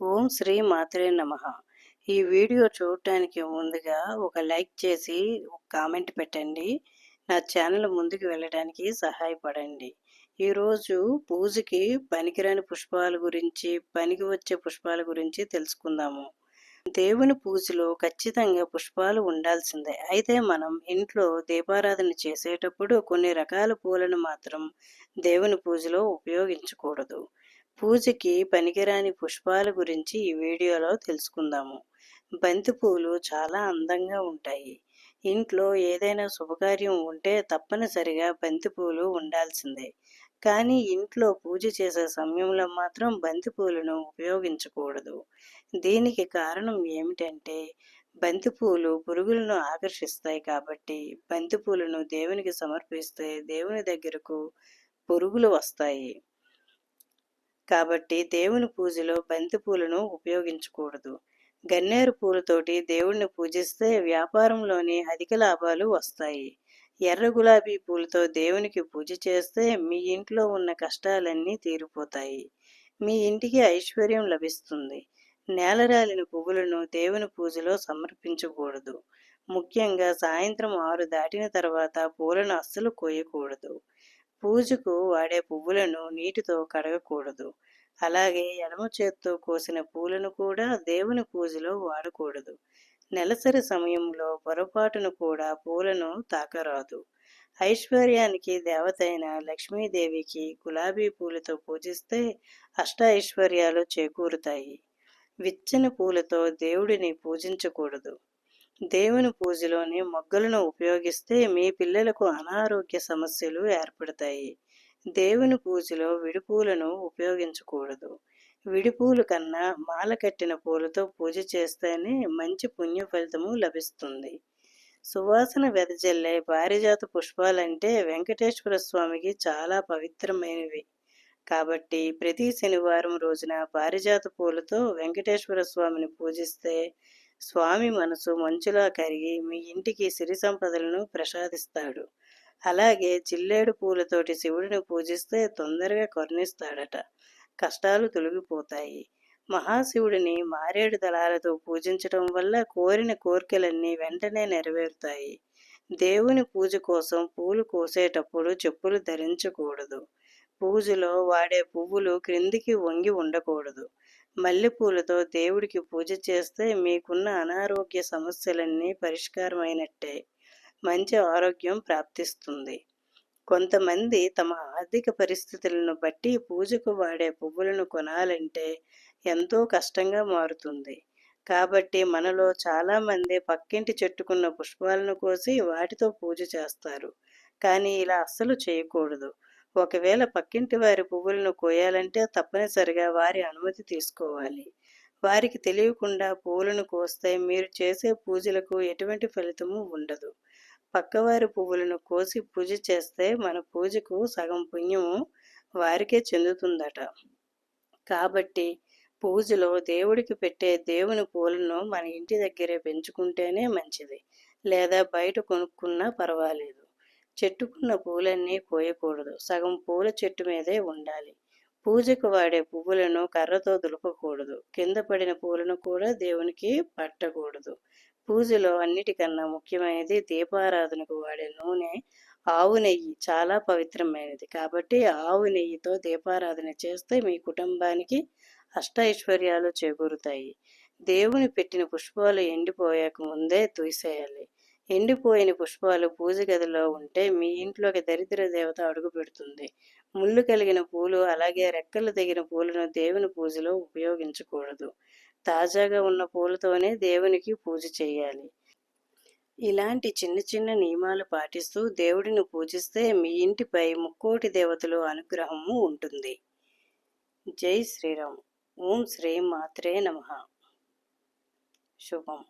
ఓం శ్రీ మాత్రే నమ. ఈ వీడియో చూడటానికి ముందుగా ఒక లైక్ చేసి ఒక కామెంట్ పెట్టండి. నా ఛానల్ ముందుకు వెళ్ళడానికి సహాయపడండి. ఈరోజు పూజకి పనికిరాని పుష్పాల గురించి పనికి వచ్చే పుష్పాల గురించి తెలుసుకుందాము. దేవుని పూజలో ఖచ్చితంగా పుష్పాలు ఉండాల్సిందే. అయితే మనం ఇంట్లో దీపారాధన చేసేటప్పుడు కొన్ని రకాల పూలను మాత్రం దేవుని పూజలో ఉపయోగించకూడదు. పూజకి పనికిరాని పుష్పాల గురించి ఈ వీడియోలో తెలుసుకుందాము. బంతి పూలు చాలా అందంగా ఉంటాయి. ఇంట్లో ఏదైనా శుభకార్యం ఉంటే తప్పనిసరిగా బంతి పూలు ఉండాల్సిందే. కానీ ఇంట్లో పూజ చేసే సమయంలో మాత్రం బంతి పూలను ఉపయోగించకూడదు. దీనికి కారణం ఏమిటంటే బంతిపూలు పురుగులను ఆకర్షిస్తాయి కాబట్టి బంతిపూలను దేవునికి సమర్పిస్తే దేవుని దగ్గరకు పురుగులు వస్తాయి. కాబట్టి దేవుని పూజలో బంతి పూలను ఉపయోగించకూడదు. గన్నేరు పూలతోటి దేవుణ్ణి పూజిస్తే వ్యాపారంలోని అధిక లాభాలు వస్తాయి. ఎర్ర గులాబీ పూలతో దేవునికి పూజ చేస్తే మీ ఇంట్లో ఉన్న కష్టాలన్నీ తీరిపోతాయి. మీ ఇంటికి ఐశ్వర్యం లభిస్తుంది. నేలరాలిన పువ్వులను దేవుని పూజలో సమర్పించకూడదు. ముఖ్యంగా సాయంత్రం ఆరు దాటిన తర్వాత పూలను అస్సలు కోయకూడదు. పూజకు వాడే పువ్వులను నీటితో కడగకూడదు. అలాగే ఎడమ చేత్తో కోసిన పూలను కూడా దేవుని పూజలో వాడకూడదు. నెలసరి సమయంలో పొరపాటును కూడా పూలను తాకరాదు. ఐశ్వర్యానికి దేవతైన లక్ష్మీదేవికి గులాబీ పూలతో పూజిస్తే అష్ట ఐశ్వర్యాలు చేకూరుతాయి. విచ్చని పూలతో దేవుడిని పూజించకూడదు. దేవుని పూజలోని మొగ్గలను ఉపయోగిస్తే మీ పిల్లలకు అనారోగ్య సమస్యలు ఏర్పడతాయి. దేవుని పూజలో విడిపూలను ఉపయోగించకూడదు. విడిపూలు కన్నా మాల కట్టిన పూలతో పూజ చేస్తేనే మంచి పుణ్య ఫలితము లభిస్తుంది. సువాసన వెదజల్లే పారిజాత పుష్పాలంటే వెంకటేశ్వర స్వామికి చాలా పవిత్రమైనవి. కాబట్టి ప్రతి శనివారం రోజున పారిజాత పూలతో వెంకటేశ్వర స్వామిని పూజిస్తే స్వామి మనసు మంచులా కరిగి మీ ఇంటికి సిరి సంపదలను ప్రసాదిస్తాడు. అలాగే చిల్లేడు పూలతోటి శివుడిని పూజిస్తే తొందరగా కరుణిస్తాడట. కష్టాలు తొలగిపోతాయి. మహాశివుడిని మారేడు దళాలతో పూజించడం వల్ల కోరిన కోరికలన్నీ వెంటనే నెరవేరుతాయి. దేవుని పూజ కోసం పూలు కోసేటప్పుడు చెప్పులు ధరించకూడదు. పూజలో వాడే పువ్వులు క్రిందికి వంగి ఉండకూడదు. మల్లెపూలతో దేవుడికి పూజ చేస్తే మీకున్న అనారోగ్య సమస్యలన్నీ పరిష్కారమైనట్టే. మంచి ఆరోగ్యం ప్రాప్తిస్తుంది. కొంతమంది తమ ఆర్థిక పరిస్థితులను బట్టి పూజకు వాడే పువ్వులను కొనాలంటే ఎంతో కష్టంగా మారుతుంది. కాబట్టి మనలో చాలామంది పక్కింటి చెట్టుకున్న పుష్పాలను కోసి వాటితో పూజ చేస్తారు. కానీ ఇలా అస్సలు చేయకూడదు. ఒకవేళ పక్కింటి వారి పువ్వులను కోయాలంటే తప్పనిసరిగా వారి అనుమతి తీసుకోవాలి. వారికి తెలియకుండా పువ్వులను కోస్తే మీరు చేసే పూజలకు ఎటువంటి ఫలితము ఉండదు. పక్కవారి పువ్వులను కోసి పూజ చేస్తే మన పూజకు సగం పుణ్యము వారికే చెందుతుందట. కాబట్టి పూజలో దేవుడికి పెట్టే దేవుని పూలను మన ఇంటి దగ్గరే పెంచుకుంటేనే మంచిది. లేదా బయట కొనుక్కున్నా పర్వాలేదు. చెట్టుకున్న పూలన్నీ కోయకూడదు. సగం పూల చెట్టు మీదే ఉండాలి. పూజకు వాడే పువ్వులను కర్రతో దులపకూడదు. కింద పడిన పూలను కూడా దేవునికి పట్టకూడదు. పూజలో అన్నిటికన్నా ముఖ్యమైనది దీపారాధనకు వాడే నూనె ఆవు నెయ్యి చాలా పవిత్రమైనది. కాబట్టి ఆవు నెయ్యితో దీపారాధన చేస్తే మీ కుటుంబానికి అష్టైశ్వర్యాలు చేకూరుతాయి. దేవుని పెట్టిన పుష్పాలు ఎండిపోయాక ముందే తూసేయాలి. ఎండిపోయిన పుష్పాలు పూజ గదిలో ఉంటే మీ ఇంట్లోకి దరిద్ర దేవత అడుగు పెడుతుంది. ముళ్ళు కలిగిన పూలు అలాగే రెక్కలు తగిన పూలను దేవుని పూజలో ఉపయోగించకూడదు. తాజాగా ఉన్న పూలతోనే దేవునికి పూజ చేయాలి. ఇలాంటి చిన్న చిన్న నియమాలు పాటిస్తూ దేవుడిని పూజిస్తే మీ ఇంటిపై ముక్కోటి దేవతలు అనుగ్రహము ఉంటుంది. జై శ్రీరామ్. ఓం శ్రీ మాత్రే నమ. శుభం.